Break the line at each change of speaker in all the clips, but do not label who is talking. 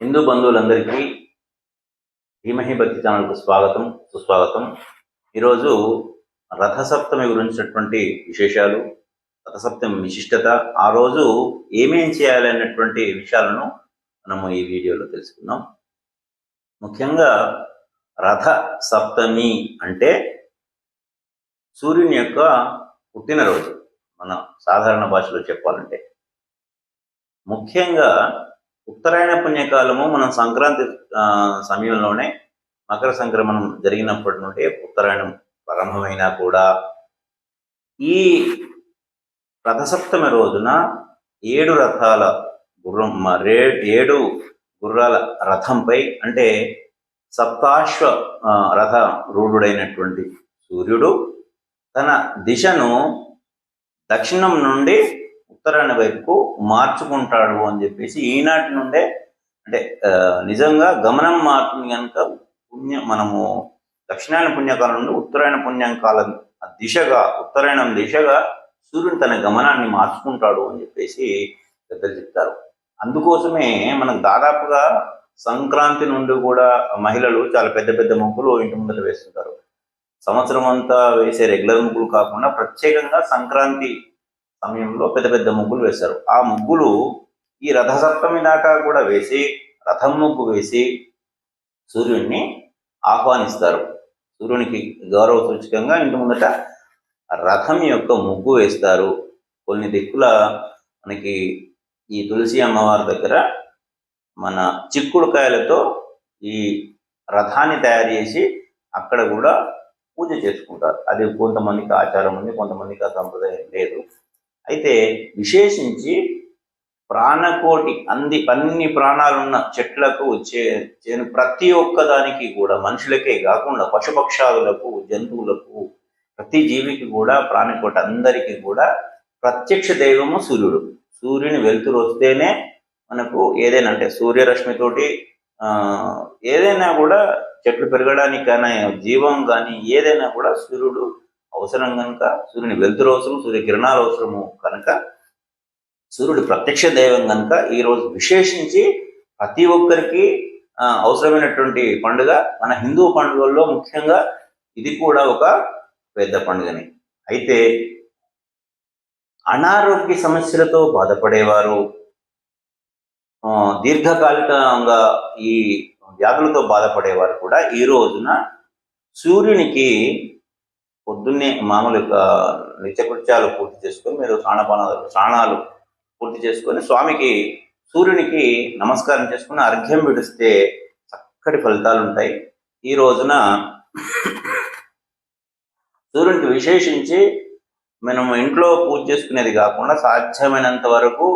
హిందూ బంధువులందరికీ భీమహి భక్తి ఛానల్కు స్వాగతం సుస్వాగతం. ఈరోజు రథసప్తమి గురించినటువంటి విశేషాలు రథసప్తమి విశిష్టత ఆ రోజు ఏమేం చేయాలి అన్నటువంటి విషయాలను మనము ఈ వీడియోలో తెలుసుకుందాం. ముఖ్యంగా రథ సప్తమి అంటే సూర్యుని యొక్క పుట్టినరోజు మన సాధారణ భాషలో చెప్పాలంటే. ముఖ్యంగా ఉత్తరాయణ పుణ్యకాలము మనం సంక్రాంతి సమయంలోనే మకర సంక్రమణం జరిగినప్పటి నుండి ఉత్తరాయణం ప్రారంభమైనా కూడా ఈ రథసప్తమి రోజున ఏడు రథాల గుర్రం రే ఏడు గుర్రాల రథంపై అంటే సప్తాశ్వ రథ రూఢుడైనటువంటి సూర్యుడు తన దిశను దక్షిణం నుండి ఉత్తరాయణ వైపుకు మార్చుకుంటాడు అని చెప్పేసి ఈనాటి నుండే అంటే నిజంగా గమనం మారుతుంది కనుక పుణ్య మనము దక్షిణాయన పుణ్యకాలం నుండి ఉత్తరాయణ పుణ్యకాలం దిశగా ఉత్తరాయణం దిశగా సూర్యుడు తన గమనాన్ని మార్చుకుంటాడు అని చెప్పేసి పెద్దలు చెప్తారు. అందుకోసమే మనకు దాదాపుగా సంక్రాంతి నుండి కూడా మహిళలు చాలా పెద్ద పెద్ద ముగ్గులు ఇంటి ముందర వేస్తుంటారు. సంవత్సరం అంతా వేసే రెగ్యులర్ ముగ్గులు కాకుండా ప్రత్యేకంగా సంక్రాంతి సమయంలో పెద్ద పెద్ద ముగ్గులు వేశారు. ఆ ముగ్గులు ఈ రథసప్తమి దాకా కూడా వేసి రథం ముగ్గు వేసి సూర్యుడిని ఆహ్వానిస్తారు. సూర్యునికి గౌరవ సూచకంగా ఇంటి ముందట రథం యొక్క ముగ్గు వేస్తారు. కొన్ని దిక్కుల మనకి ఈ తులసి అమ్మవారి దగ్గర మన చిక్కుడుకాయలతో ఈ రథాన్ని తయారు చేసి అక్కడ కూడా పూజ చేసుకుంటారు. అది కొంతమందికి ఆచారం ఉంది కొంతమందికి ఆ సంప్రదాయం లేదు. అయితే విశేషించి ప్రాణకోటి అంది అన్ని ప్రాణాలున్న చెట్లకు చే చేను ప్రతి ఒక్క దానికి కూడా మనుషులకే కాకుండా పశుపక్షాదులకు జంతువులకు ప్రతి జీవికి కూడా ప్రాణకోటి అందరికీ కూడా ప్రత్యక్ష దైవము సూర్యుడు. సూర్యుని వెలుతురు వస్తేనే మనకు ఏదైనా అంటే సూర్యరశ్మితోటి ఏదైనా కూడా చెట్లు పెరగడానికి కానీ జీవం కానీ ఏదైనా కూడా సూర్యుడు అవసరం కనుక సూర్యుని వెలుతురు అవసరం సూర్యకిరణాలు అవసరము కనుక సూర్యుడు ప్రత్యక్ష దైవం కనుక ఈరోజు విశేషించి ప్రతి ఒక్కరికి అవసరమైనటువంటి పండుగ మన హిందూ పండుగల్లో ముఖ్యంగా ఇది కూడా ఒక పెద్ద పండుగని. అయితే అనారోగ్య సమస్యలతో బాధపడేవారు దీర్ఘకాలికంగా ఈ వ్యాధులతో బాధపడేవారు కూడా ఈ రోజున సూర్యునికి పొద్దున్నే మామూలు యొక్క నిత్యకృత్యాలు పూర్తి చేసుకొని మీరు స్నానపానాలు స్నానాలు పూర్తి చేసుకొని స్వామికి సూర్యునికి నమస్కారం చేసుకుని అర్ఘ్యం విడిస్తే చక్కటి ఫలితాలు ఉంటాయి ఈ రోజున సూర్యునికి విశేషించి మనం ఇంట్లో పూజ చేసుకునేది కాకుండా సాధ్యమైనంత వరకు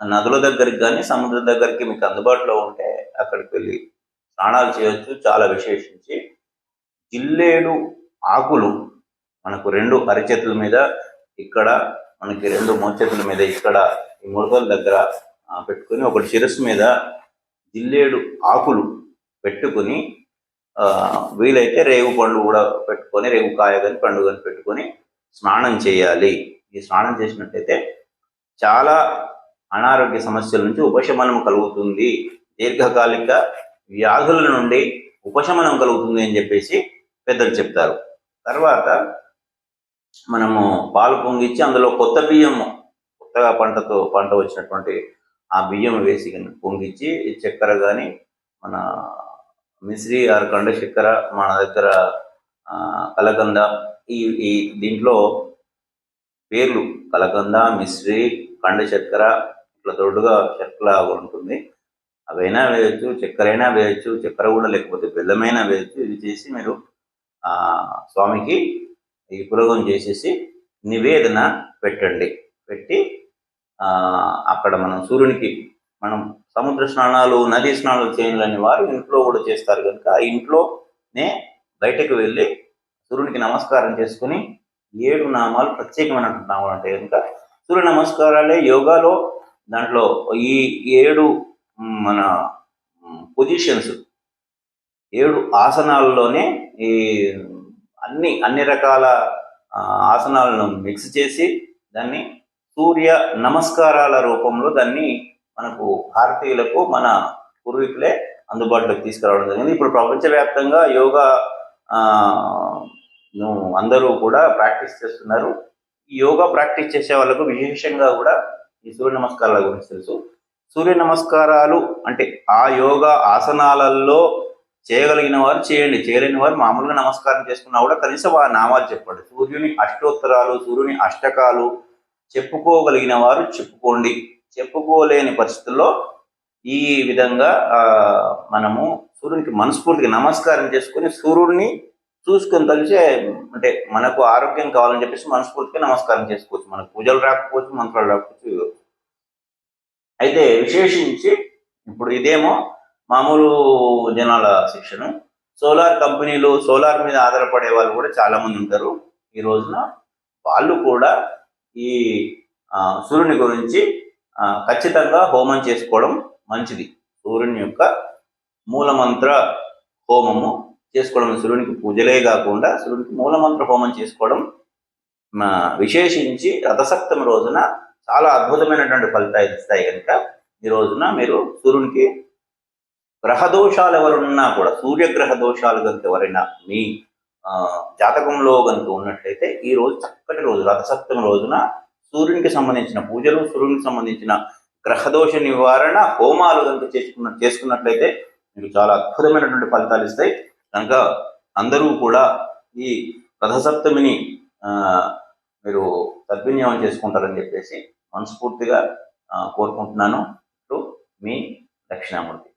నదుల దగ్గరికి కానీ సముద్రం దగ్గరికి మీకు అందుబాటులో ఉంటే అక్కడికి వెళ్ళి స్నానాలు చేయొచ్చు. చాలా విశేషించి జిల్లేడు ఆకులు మనకు రెండు అరిచేతుల మీద ఇక్కడ మనకి రెండు మోచేతుల మీద ఇక్కడ ఈ ముడతల దగ్గర పెట్టుకొని ఒకటి శిరస్సు మీద జిల్లేడు ఆకులు పెట్టుకుని వీలైతే రేగు పండు కూడా పెట్టుకొని రేగు కాయ కానీ పండు కానీ పెట్టుకొని స్నానం చేయాలి. ఈ స్నానం చేసినట్టయితే చాలా అనారోగ్య సమస్యల నుంచి ఉపశమనం కలుగుతుంది. దీర్ఘకాలిక వ్యాధుల నుండి ఉపశమనం కలుగుతుంది అని చెప్పేసి పెద్దలు చెప్తారు. తర్వాత మనము పాలు పొంగిచ్చి అందులో కొత్త బియ్యము కొత్తగా పంటతో పంట వచ్చినటువంటి ఆ బియ్యం వేసి పొంగిచ్చి చక్కెర కానీ మన మిశ్రీ ఆర్ కండ చక్కెర మన దగ్గర కలకంద ఈ ఈ దీంట్లో పేర్లు కలకంద మిశ్రీ కండ చక్కెర ఇట్లా దొడ్డుగా చక్కెర ఉంటుంది. అవైనా వేయచ్చు చక్కెర అయినా వేయచ్చు చక్కెర కూడా లేకపోతే బెల్లమైనా వేయచ్చు. ఇది చేసి మీరు స్వామికి ఈ పులగం చేసేసి నివేదన పెట్టండి. పెట్టి అక్కడ మనం సూర్యునికి మనం సముద్ర స్నానాలు నదీ స్నానాలు చేయాలని వారు ఇంట్లో కూడా చేస్తారు కనుక ఆ ఇంట్లోనే బయటకు వెళ్ళి సూర్యునికి నమస్కారం చేసుకుని ఏడు నామాలు ప్రత్యేకమైన నామాలు అంటే కనుక సూర్య నమస్కారాలే యోగాలో దాంట్లో ఈ ఏడు మన పొజిషన్స్ ఏడు ఆసనాల్లోనే ఈ అన్ని అన్ని రకాల ఆసనాలను మిక్స్ చేసి దాన్ని సూర్య నమస్కారాల రూపంలో దాన్ని మనకు భారతీయులకు మన పూర్వీకులే అందుబాటులోకి తీసుకురావడం జరిగింది. ఇప్పుడు ప్రపంచవ్యాప్తంగా యోగా అందరూ కూడా ప్రాక్టీస్ చేస్తున్నారు. ఈ యోగా ప్రాక్టీస్ చేసే వాళ్ళకు విశేషంగా కూడా ఈ సూర్య నమస్కారాల గురించి తెలుసు. సూర్య నమస్కారాలు అంటే ఆ యోగా ఆసనాలలో చేయగలిగిన వారు చేయండి. చేయలేని వారు మామూలుగా నమస్కారం చేసుకున్నా కూడా కనీసం ఆ నామాలు చెప్పండి. సూర్యుని అష్టోత్తరాలు సూర్యుని అష్టకాలు చెప్పుకోగలిగిన వారు చెప్పుకోండి. చెప్పుకోలేని పరిస్థితుల్లో ఈ విధంగా మనము సూర్యునికి మనస్ఫూర్తిగా నమస్కారం చేసుకొని సూర్యుడిని చూసుకొని తలిచే అంటే మనకు ఆరోగ్యం కావాలని చెప్పేసి మనస్ఫూర్తిగా నమస్కారం చేసుకోవచ్చు. మనకు పూజలు రాకపోవచ్చు మంత్రాలు రాకపోవచ్చు. అయితే విశేషించి ఇప్పుడు ఇదేమో మామూలు జనాల శిక్షణ. సోలార్ కంపెనీలు సోలార్ మీద ఆధారపడే వాళ్ళు కూడా చాలామంది ఉంటారు. ఈ రోజున వాళ్ళు కూడా ఈ సూర్యుని గురించి ఖచ్చితంగా హోమం చేసుకోవడం మంచిది. సూర్యుని యొక్క మూలమంత్ర హోమము చేసుకోవడం సూర్యునికి పూజలే కాకుండా సూర్యునికి మూలమంత్ర హోమం చేసుకోవడం విశేషించి రథసప్తమి రోజున చాలా అద్భుతమైనటువంటి ఫలితాలు ఇస్తాయి కనుక ఈ రోజున మీరు సూర్యునికి గ్రహదోషాలు ఎవరున్నా కూడా సూర్యగ్రహ దోషాలు కనుక ఎవరైనా మీ జాతకంలో కనుక ఉన్నట్లయితే ఈ రోజు చక్కటి రోజు రథసప్తమి రోజున సూర్యునికి సంబంధించిన పూజలు సూర్యునికి సంబంధించిన గ్రహదోష నివారణ హోమాలు కనుక చేసుకున్న చేసుకున్నట్లయితే మీకు చాలా అద్భుతమైనటువంటి ఫలితాలు ఇస్తాయి. కనుక అందరూ కూడా ఈ రథసప్తమిని మీరు సద్వినియోగం చేసుకుంటారని చెప్పేసి మనస్ఫూర్తిగా కోరుకుంటున్నాను. మీ దక్షిణామూర్తి.